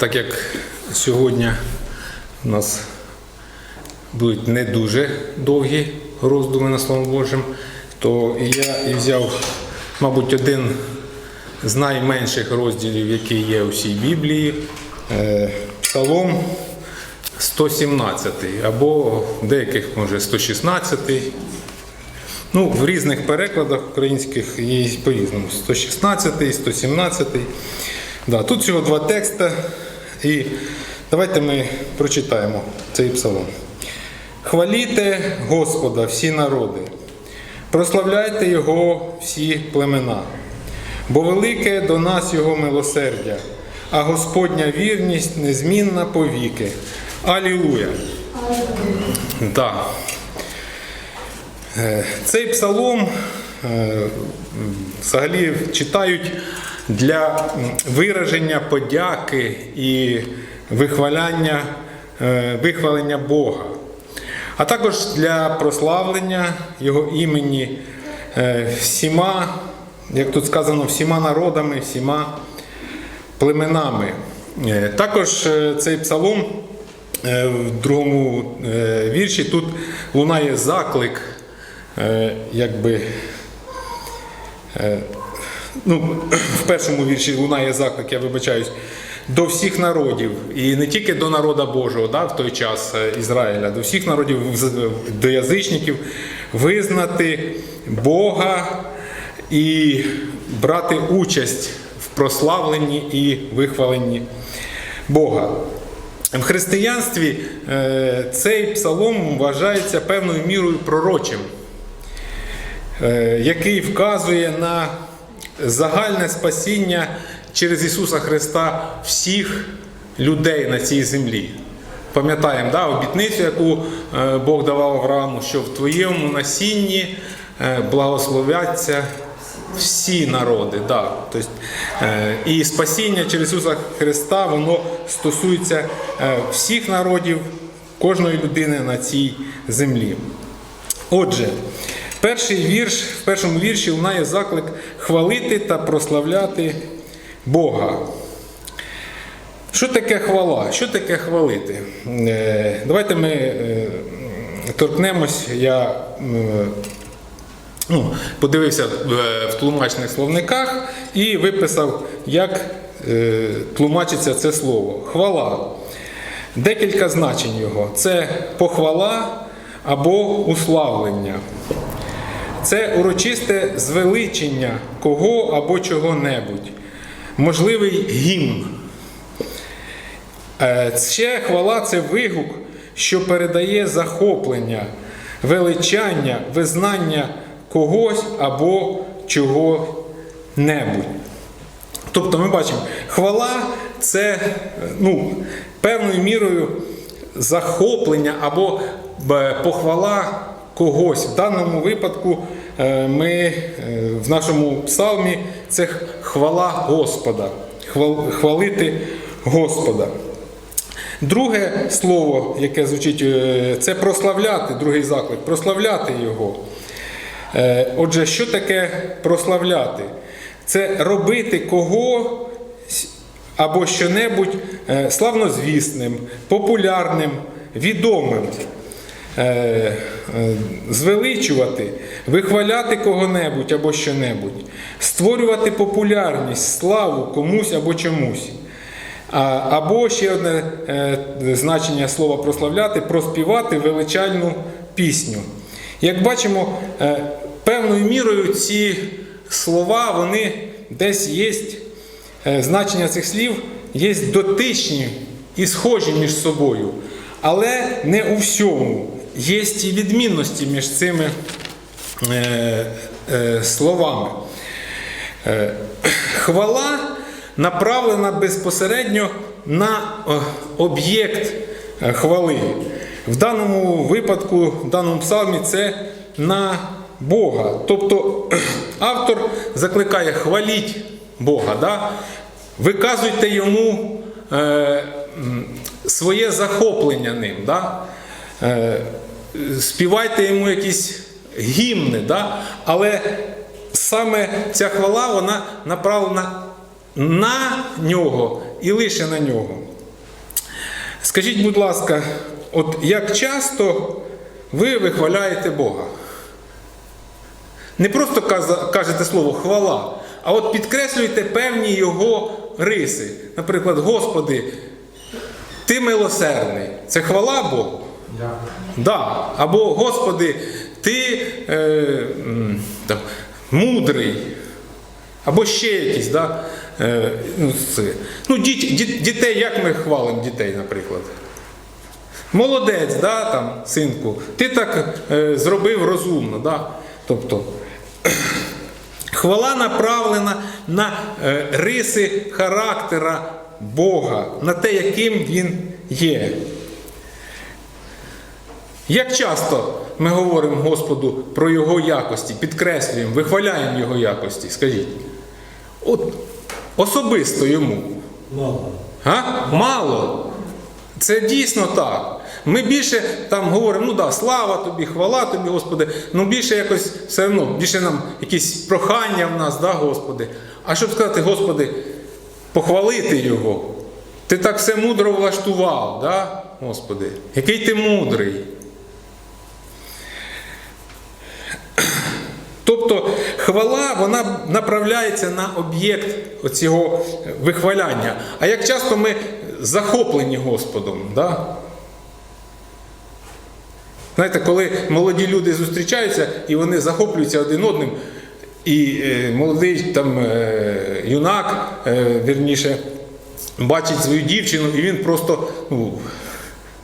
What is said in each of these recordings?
Так як сьогодні у нас будуть не дуже довгі роздуми на Словом Божим, то я і взяв, мабуть, один з найменших розділів, який є у всій Біблії, е, Псалом 117, або деяких, може, 116. Ну, в різних перекладах українських є по-різному. 116, 117. Да, тут всього два текста. І давайте ми прочитаємо цей псалом. Хваліте Господа всі народи, прославляйте Його всі племена, бо велике до нас Його милосердя, а Господня вірність незмінна повіки. Алілуя! Да. Е, Цей псалом е, взагалі читають для вираження подяки і вихваляння, е, вихвалення Бога, а також для прославлення Його імені е, всіма, як тут сказано, всіма народами, всіма племенами. Е, Також цей псалом в другому вірші тут лунає заклик, якби. Е, Ну, в першому вірші лунає заклик, я вибачаюсь, до всіх народів, і не тільки до народа Божого да, в той час е, Ізраїля, до всіх народів, до язичників, визнати Бога і брати участь в прославленні і вихваленні Бога. В християнстві е, цей псалом вважається певною мірою пророчим, е, який вказує на загальне спасіння через Ісуса Христа всіх людей на цій землі. Пам'ятаємо да, обітницю, яку е, Бог давав Аврааму, що в твоєму насінні е, благословляться всі народи. Да. Тобто, е, і спасіння через Ісуса Христа воно стосується всіх народів, кожної людини на цій землі. Отже, перший вірш, в першому вірші лунає заклик хвалити та прославляти Бога. Що таке хвала? Що таке хвалити? Е, Давайте ми е, торкнемось. Я е, ну, подивився в- тлумачних словниках і виписав, як тлумачиться це слово. Хвала. Декілька значень його: це похвала або уславлення. Це урочисте звеличення кого або чого-небудь. Можливий гімн. Е, Ще хвала це вигук, що передає захоплення, величання, визнання когось або чого-небудь. Тобто ми бачимо, хвала це е, ну, певною мірою захоплення або е, похвала когось. В даному випадку е, ми е, в нашому псалмі це хвала Господа, хвалити Господа. Друге слово, яке звучить, е, це прославляти, другий заклик, прославляти його. Отже, що таке прославляти? Це робити кого або що-небудь славнозвісним, популярним, відомим. Е, Звеличувати, вихваляти кого-небудь або що-небудь, створювати популярність, славу комусь або чомусь. Або ще одне е, значення слова прославляти проспівати величальну пісню. Як бачимо, е, певною мірою ці слова, вони десь є, значення цих слів є дотичні і схожі між собою, але не у всьому. Є і відмінності між цими е, е, словами. Е, Хвала направлена безпосередньо на об'єкт хвали. В даному випадку, в даному псалмі, це на Бога. Тобто автор закликає хваліть Бога. Да? Виказуйте йому е, своє захоплення ним. Да? Співайте йому якісь гімни, да? але саме ця хвала вона направлена на нього і лише на нього. Скажіть, будь ласка, от як часто ви вихваляєте Бога? Не просто кажете слово хвала, а от підкреслюєте певні його риси. Наприклад, Господи, ти милосердний. Це хвала Богу? Да. Або Господи, ти е, там, мудрий. Або ще якісь, да? е, ну, ну, діт, діт- дітей, як ми хвалимо дітей, наприклад? Молодець, да, там, синку, ти так е, зробив розумно. Да? Тобто, хвала направлена на е, риси характера Бога, на те, яким Він є. Як часто ми говоримо Господу про Його якості, підкреслюємо, вихваляємо Його якості, скажіть. От особисто йому. Мало. А? Мало. Це дійсно так. Ми більше там говоримо, ну да, слава тобі, хвала тобі, Господи. Ну більше якось все одно, більше нам якісь прохання в нас, да, Господи. А щоб сказати, Господи, похвалити Його. Ти так все мудро влаштував, да, Господи, який ти мудрий. Тобто хвала вона направляється на об'єкт оцього вихваляння. А як часто ми захоплені Господом? Да? Знаєте, коли молоді люди зустрічаються і вони захоплюються один одним, і е, молодий там е, юнак, е, вірніше, бачить свою дівчину, і він просто ну,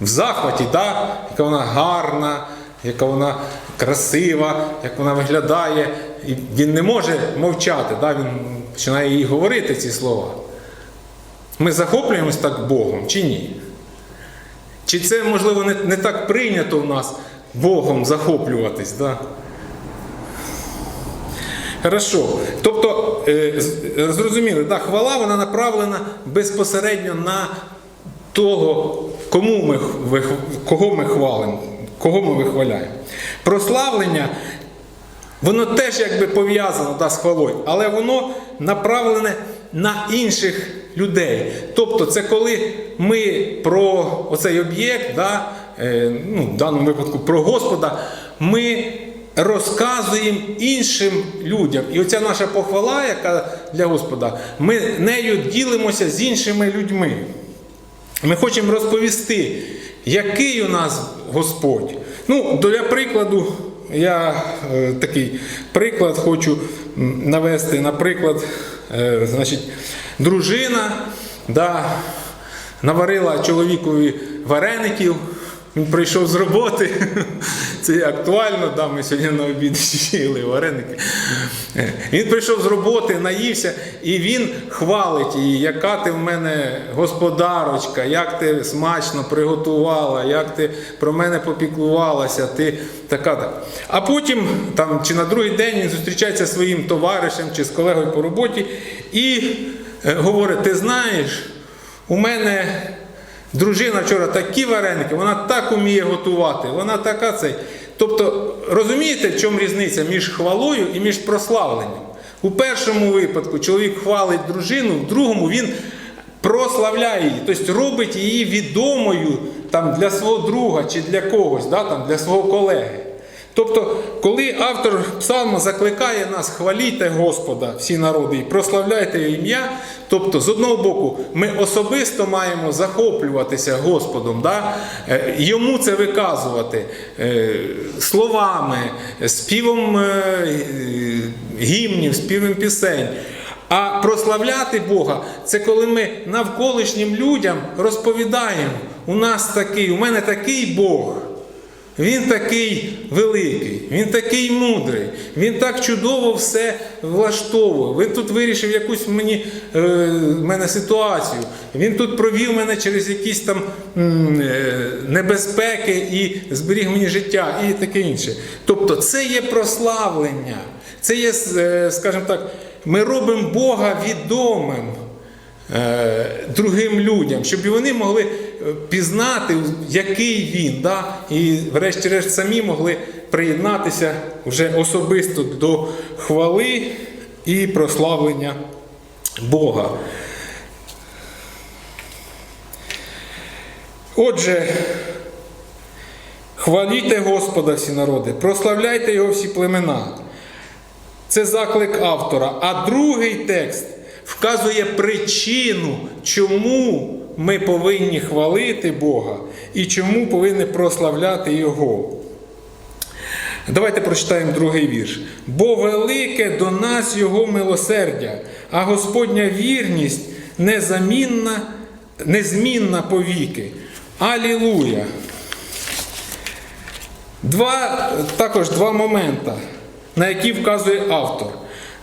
в захваті, да? яка вона гарна, яка вона красива, як вона виглядає. І він не може мовчати, да? він починає їй говорити ці слова. Ми захоплюємось так Богом чи ні? Чи це, можливо, не, не так прийнято в нас Богом захоплюватись? Да? Хорошо. Тобто, е, зрозуміли, да, хвала вона направлена безпосередньо на того, кому ми, кого ми хвалимо, кого ми вихваляємо. Прославлення, воно теж якби пов'язано да, з хвалою, але воно направлене на інших людей. Тобто, це коли ми про оцей об'єкт, да, е, ну, в даному випадку про Господа, ми розказуємо іншим людям. І оця наша похвала, яка для Господа, ми нею ділимося з іншими людьми. Ми хочемо розповісти, який у нас Господь. Ну, для прикладу, я е, такий приклад хочу навести. Наприклад, е, значить, дружина да, наварила чоловікові вареників. Він прийшов з роботи. Це актуально, да, ми сьогодні на обід їли вареники. Е, Він прийшов з роботи, наївся, і він хвалить її, яка ти в мене господарочка, як ти смачно приготувала, як ти про мене попіклувалася, ти така. так. А потім, там, чи на другий день він зустрічається зі своїм товаришем чи з колегою по роботі і е, говорить: ти знаєш, у мене. Дружина вчора такі вареники, вона так уміє готувати, вона така цей. Тобто, розумієте, в чому різниця між хвалою і між прославленням? У першому випадку чоловік хвалить дружину, в другому він прославляє її, тобто робить її відомою там, для свого друга чи для когось, да, там, для свого колеги. Тобто, коли автор псалму закликає нас хваліте Господа, всі народи, і прославляйте ім'я, тобто, з одного боку, ми особисто маємо захоплюватися Господом, да? е, йому це виказувати е, словами, співом е, гімнів, співом пісень. А прославляти Бога це коли ми навколишнім людям розповідаємо, у нас такий, у мене такий Бог. Він такий великий, він такий мудрий, він так чудово все влаштовує. Він тут вирішив якусь мені е, мене ситуацію. Він тут провів мене через якісь там е, небезпеки і зберіг мені життя і таке інше. Тобто це є прославлення, це є, е, скажімо так, ми робимо Бога відомим другим людям, щоб вони могли е, пізнати, який він, да? і врешті-решт самі могли приєднатися вже особисто до хвали і прославлення Бога. Отже, хваліте Господа всі народи, прославляйте Його всі племена. Це заклик автора. А другий текст вказує причину, чому ми повинні хвалити Бога і чому повинні прославляти Його. Давайте прочитаємо другий вірш. Бо велике до нас Його милосердя, а Господня вірність незамінна, незмінна повіки. Алілуя! Два, також два моменти, на які вказує автор.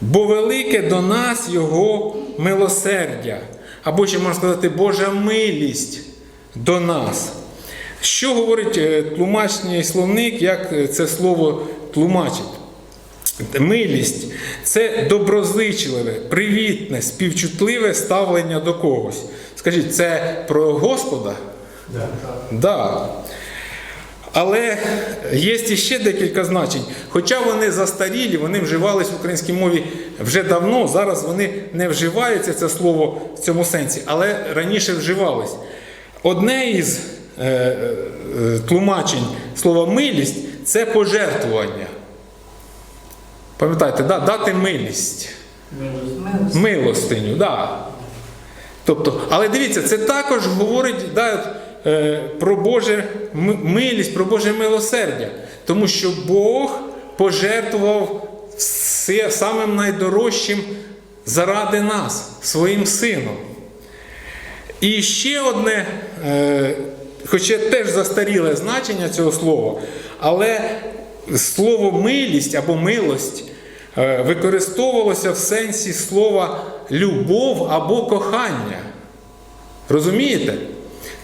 Бо велике до нас Його милосердя, або ще можна сказати, Божа милість до нас. Що говорить е, тлумачний словник, як е, це слово тлумачить? Милість це доброзичливе, привітне, співчутливе ставлення до когось. Скажіть, це про Господа? Да. Да. Але є ще декілька значень. Хоча вони застарілі, вони вживались в українській мові вже давно, зараз вони не вживаються це слово в цьому сенсі, але раніше вживались. Одне із е, е, тлумачень слова милість це пожертвування. Пам'ятаєте, да? дати милість. Милостиню, да. Тобто, але дивіться, це також говорить да, про Боже милість, про Боже милосердя. Тому що Бог пожертвував все самим найдорожчим заради нас, своїм сином. І ще одне, е, хоча теж застаріле значення цього слова, але слово милість або милость е, використовувалося в сенсі слова любов або кохання. Розумієте?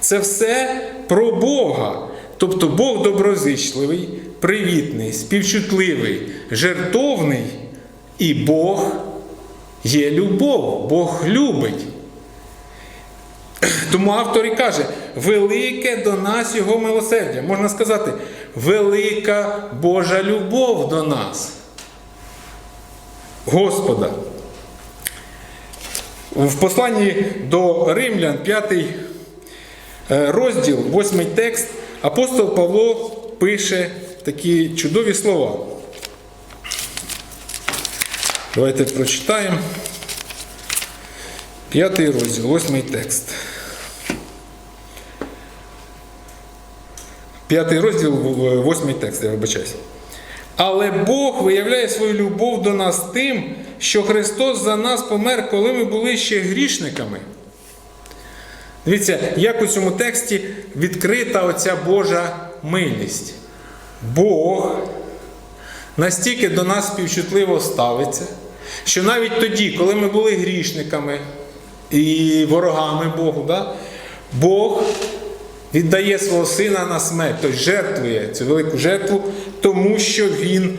Це все про Бога. Тобто Бог доброзичливий, привітний, співчутливий, жертовний, і Бог є любов, Бог любить. Тому автор і каже, велике до нас Його милосердя. Можна сказати, велика Божа любов до нас. Господа. В посланні до Римлян, 5 розділ, 8 текст, апостол Павло пише такі чудові слова. Давайте прочитаємо. П'ятий розділ, восьмий текст. П'ятий розділ, восьмий текст, я вибачаюсь. Але Бог виявляє свою любов до нас тим, що Христос за нас помер, коли ми були ще грішниками. Дивіться, як у цьому тексті відкрита оця Божа милість. Бог настільки до нас співчутливо ставиться, що навіть тоді, коли ми були грішниками і ворогами Богу, да, Бог віддає свого сина на смерть, тобто жертвує цю велику жертву, тому що Він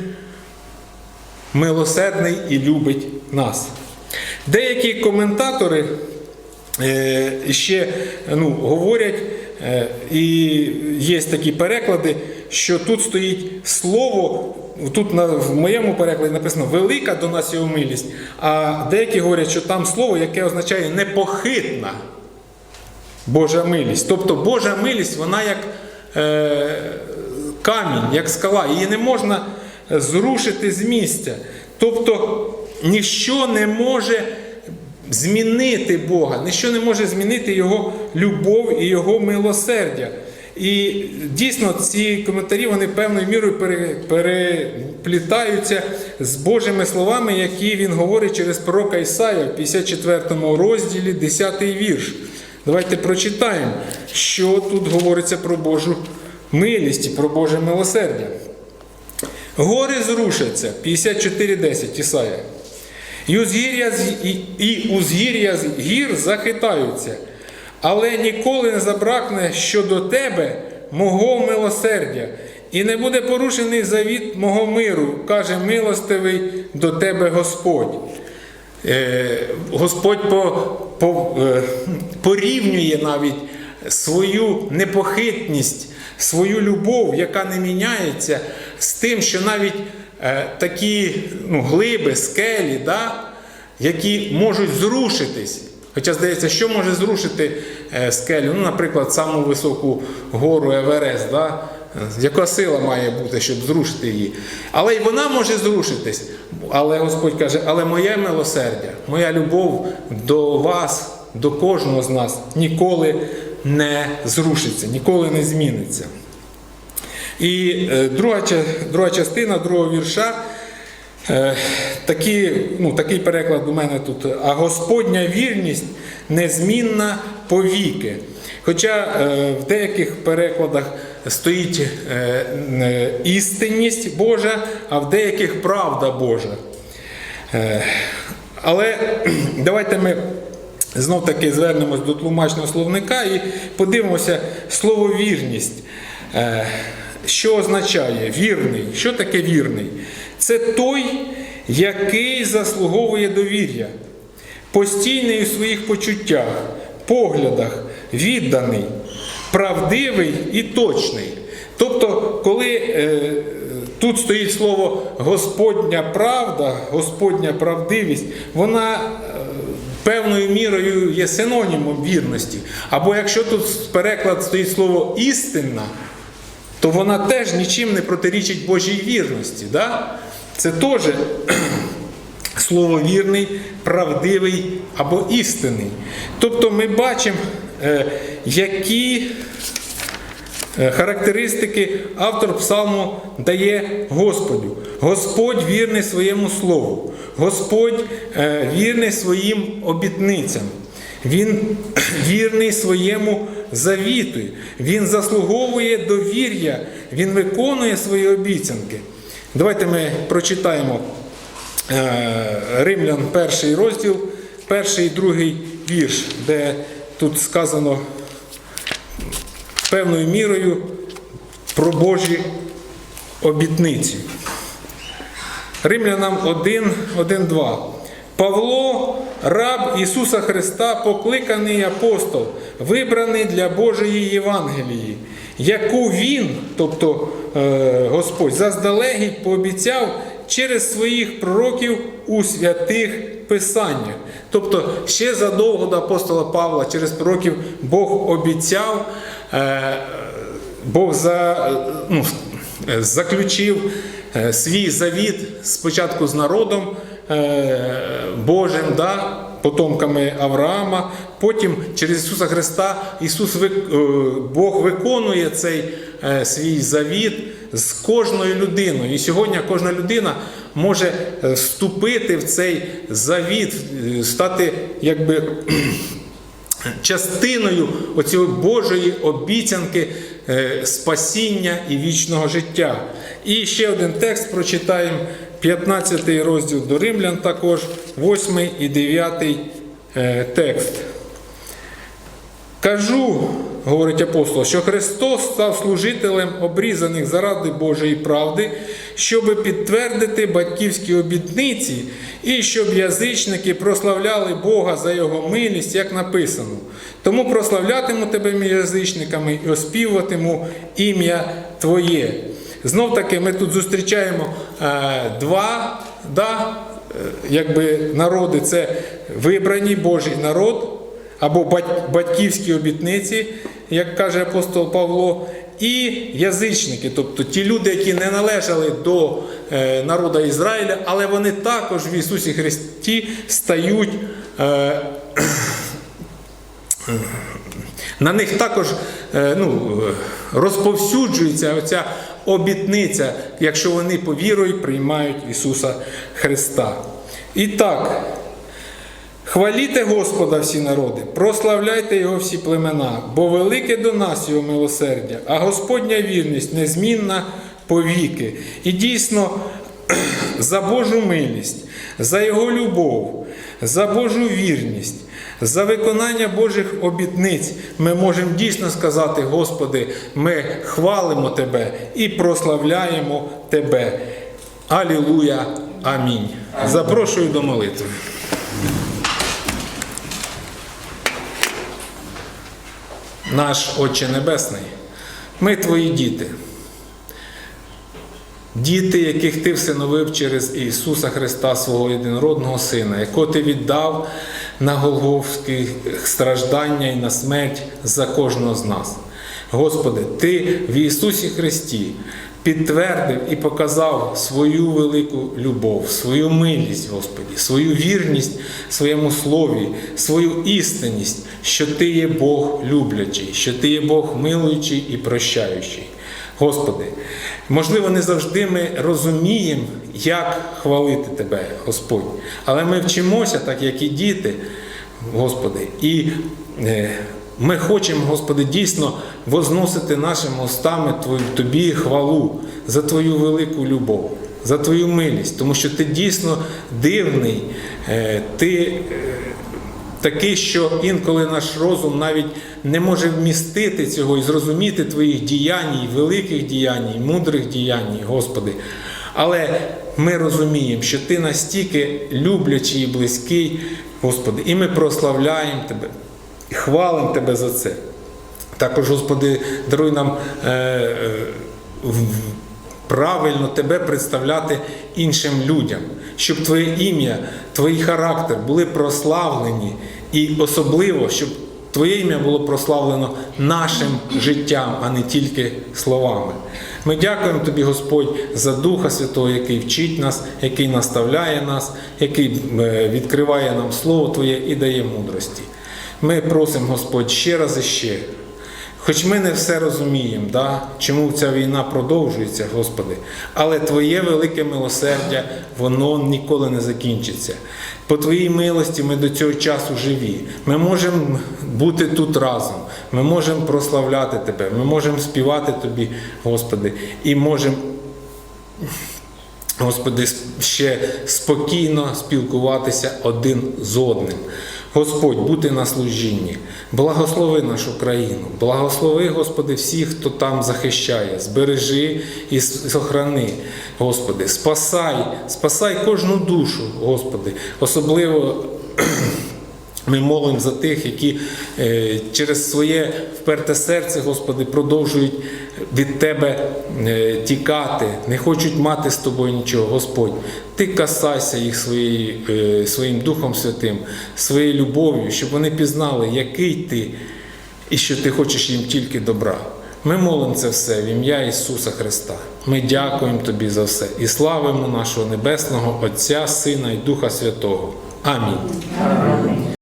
милосердний і любить нас. Деякі коментатори ще ну, говорять, е, і є такі переклади, що тут стоїть слово, тут на, в моєму перекладі написано велика до нас його милість, а деякі говорять, що там слово, яке означає непохитна. Божа милість. Тобто Божа милість, вона як е, камінь, як скала. Її не можна зрушити з місця. Тобто ніщо не може змінити Бога, ніщо не може змінити Його любов і Його милосердя. І дійсно ці коментарі вони певною мірою переплітаються з Божими словами, які він говорить через пророка Ісая в 54 розділі, 10 вірш. Давайте прочитаємо, що тут говориться про Божу милість і про Боже милосердя. Гори зрушаться, 54.10 Ісая. І узгір'я, і, гір захитаються, але ніколи не забракне щодо тебе мого милосердя, і не буде порушений завіт мого миру, каже милостивий до тебе Господь. Е, Господь по, по, е, порівнює навіть свою непохитність, свою любов, яка не міняється, з тим, що навіть такі ну, глиби, скелі, да, які можуть зрушитись, Хоча здається, що може зрушити е, скелю? Ну, наприклад, саму високу гору Еверест, да? Е, яка сила має бути, щоб зрушити її? Але й вона може зрушитись. Але Господь каже, але моє милосердя, моя любов до вас, до кожного з нас ніколи не зрушиться, ніколи не зміниться. І е, друга, друга частина другого вірша. Е, такі, ну, такий переклад у мене тут. А Господня вірність незмінна повіки. Хоча е, в деяких перекладах стоїть істинність Божа, а в деяких правда Божа. Але давайте ми знов таки звернемось до тлумачного словника і подивимося слово вірність. Що означає вірний? Що таке вірний? Це той, який заслуговує довір'я, постійний у своїх почуттях, поглядах, відданий, правдивий і точний. Тобто, коли е, тут стоїть слово Господня правда, Господня правдивість, вона е, певною мірою є синонімом вірності. Або якщо тут переклад стоїть слово істинна, то вона теж нічим не протирічить Божій вірності. Да? Це теж слово вірний, правдивий або істинний. Тобто ми бачимо, е, які е, характеристики автор псалму дає Господу. Господь вірний своєму слову, Господь е, вірний своїм обітницям. Він вірний своєму завіту, він заслуговує довір'я, він виконує свої обіцянки. Давайте ми прочитаємо е, Римлян перший розділ, перший і другий вірш, де тут сказано певною мірою про Божі обітниці. Римлянам 1, 1, 2. Павло, раб Ісуса Христа, покликаний апостол, вибраний для Божої Євангелії, яку Він, тобто е, Господь, заздалегідь пообіцяв через своїх пророків у святих Писаннях. Тобто, ще задовго до апостола Павла через пророків Бог обіцяв. Е, Бог за, ну, е, заключив свій завіт спочатку з народом Божим, да, потомками Авраама. Потім через Ісуса Христа Ісус, е, Бог виконує цей е, свій завіт з кожною людиною. І сьогодні кожна людина може е, вступити в цей завіт, е, стати якби частиною оцієї Божої обіцянки е, спасіння і вічного життя. І ще один текст прочитаємо, 15 розділ до Римлян також, 8 і 9 е, текст. Кажу, говорить апостол, що Христос став служителем обрізаних заради Божої правди, щоб підтвердити батьківські обітниці, і щоб язичники прославляли Бога за Його милість, як написано. Тому прославлятиму тебе язичниками і оспівуватиму ім'я Твоє. Знов таки ми тут зустрічаємо е, два да, е, якби народи це вибраний Божий народ або бать- батьківські обітниці, як каже апостол Павло, і язичники, тобто ті люди, які не належали до е, народу Ізраїля, але вони також в Ісусі Христі стають. На них також ну, розповсюджується оця обітниця, якщо вони по вірою приймають Ісуса Христа. І так, Хваліте Господа всі народи, прославляйте Його всі племена, бо велике до нас Його милосердя, а Господня вірність незмінна повіки. І дійсно за Божу милість, за Його любов, за Божу вірність, за виконання Божих обітниць ми можемо дійсно сказати, Господи, ми хвалимо Тебе і прославляємо Тебе. Алілуя. Амінь. Запрошую до молитви. Наш Отче Небесний, ми Твої діти. Діти, яких ти всиновив через Ісуса Христа, свого єдинородного Сина, якого ти віддав на Голговські страждання і на смерть за кожного з нас. Господи, Ти в Ісусі Христі підтвердив і показав свою велику любов, свою милість, Господі, свою вірність своєму слові, свою істинність, що Ти є Бог люблячий, що Ти є Бог милуючий і прощаючий. Господи, можливо, не завжди ми розуміємо, як хвалити Тебе, Господь, але ми вчимося, так як і діти, Господи, і е, ми хочемо, Господи, дійсно возносити нашими устами Тобі хвалу за Твою велику любов, за Твою милість, тому що Ти дійсно дивний, е, Ти е, такий, що інколи наш розум навіть не може вмістити цього і зрозуміти Твоїх діянь, великих діянь, мудрих діянь, Господи. Але ми розуміємо, що Ти настільки люблячий і близький, Господи, і ми прославляємо Тебе, і хвалимо Тебе за це. Також, Господи, даруй нам е, е, правильно Тебе представляти іншим людям, щоб Твоє ім'я, Твій характер були прославлені, і особливо, щоб Твоє ім'я було прославлено нашим життям, а не тільки словами. Ми дякуємо Тобі, Господь, за Духа Святого, який вчить нас, який наставляє нас, який е, відкриває нам Слово Твоє і дає мудрості. Ми просимо, Господь, ще раз і ще. Хоч ми не все розуміємо, да? чому ця війна продовжується, Господи, але Твоє велике милосердя, воно ніколи не закінчиться. По Твоїй милості ми до цього часу живі. Ми можемо бути тут разом, ми можемо прославляти Тебе, ми можемо співати Тобі, Господи, і можемо Господи, ще спокійно спілкуватися один з одним. Господь, бути на служінні, благослови нашу країну, благослови, Господи, всіх, хто там захищає, збережи і сохрани, Господи, спасай, спасай кожну душу, Господи, особливо. Ми молимо за тих, які е, через своє вперте серце, Господи, продовжують від Тебе е, тікати, не хочуть мати з тобою нічого, Господь. Ти касайся їх своєю, е, своїм Духом Святим, своєю любов'ю, щоб вони пізнали, який ти і що ти хочеш їм тільки добра. Ми молимо це все в ім'я Ісуса Христа. Ми дякуємо Тобі за все і славимо нашого Небесного Отця, Сина і Духа Святого. Амінь.